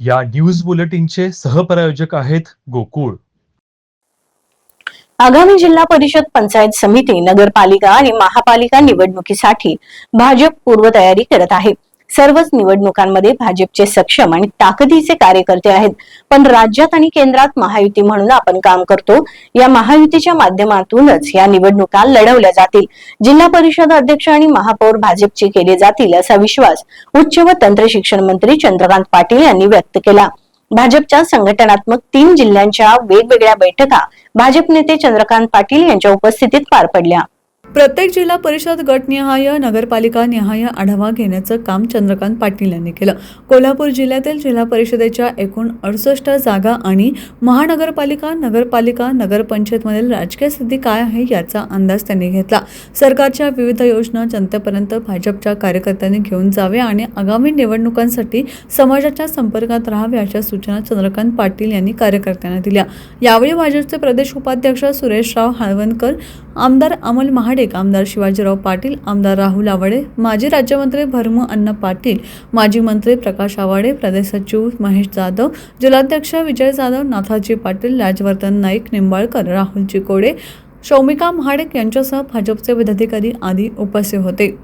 या न्यूज बुलेटिनचे सहप्रायोजक आहेत गोकुळ. आगामी जिल्हा परिषद पंचायत समिती नगरपालिका आणि महापालिका निवडणुकीसाठी भाजप पूर्वतयारी करत आहे. सर्वच निवडणुकांमध्ये भाजपचे सक्षम आणि ताकदीचे कार्यकर्ते आहेत. पण राज्यात आणि केंद्रात महायुती म्हणून आपण काम करतो या महायुतीच्या माध्यमातूनच या निवडणुका लढवल्या जातील. जिल्हा परिषद अध्यक्ष आणि महापौर भाजपचे केले जातील असा विश्वास उच्च व तंत्र शिक्षण मंत्री चंद्रकांत पाटील यांनी व्यक्त केला. भाजपच्या संघटनात्मक तीन जिल्ह्यांच्या वेगवेगळ्या बैठका भाजप नेते चंद्रकांत पाटील यांच्या उपस्थितीत पार पडल्या. प्रत्येक जिल्हा परिषद गटनिहाय नगरपालिका निहाय आढावा घेण्याचं काम चंद्रकांत पाटील यांनी केलं. कोल्हापूर जिल्ह्यातील जिल्हा परिषदेच्या एकूण अडुसष्ट जागा आणि महानगरपालिका नगरपालिका नगरपंचायतमधील राजकीय स्थिती काय आहे याचा अंदाज त्यांनी घेतला. सरकारच्या विविध योजना जनतेपर्यंत भाजपच्या कार्यकर्त्यांनी घेऊन जावे आणि आगामी निवडणुकांसाठी समाजाच्या संपर्कात राहावे अशा सूचना चंद्रकांत पाटील यांनी कार्यकर्त्यांना दिल्या. यावेळी भाजपचे प्रदेश उपाध्यक्ष सुरेशराव हळवणकर आमदार अमोल महाडिक आमदार शिवाजीराव पाटील आमदार राहुल आवाडे माजी राज्यमंत्री भरमू अण्णा पाटील माजी मंत्री प्रकाश आवाडे प्रदेश सचिव महेश जाधव जिल्हाध्यक्ष विजय जाधव नाथाजी पाटील राजवर्धन नाईक निंबाळकर राहुल चिकोडे शौमिका महाडिक यांच्यासह भाजपचे पदाधिकारी आदी उपस्थित होते.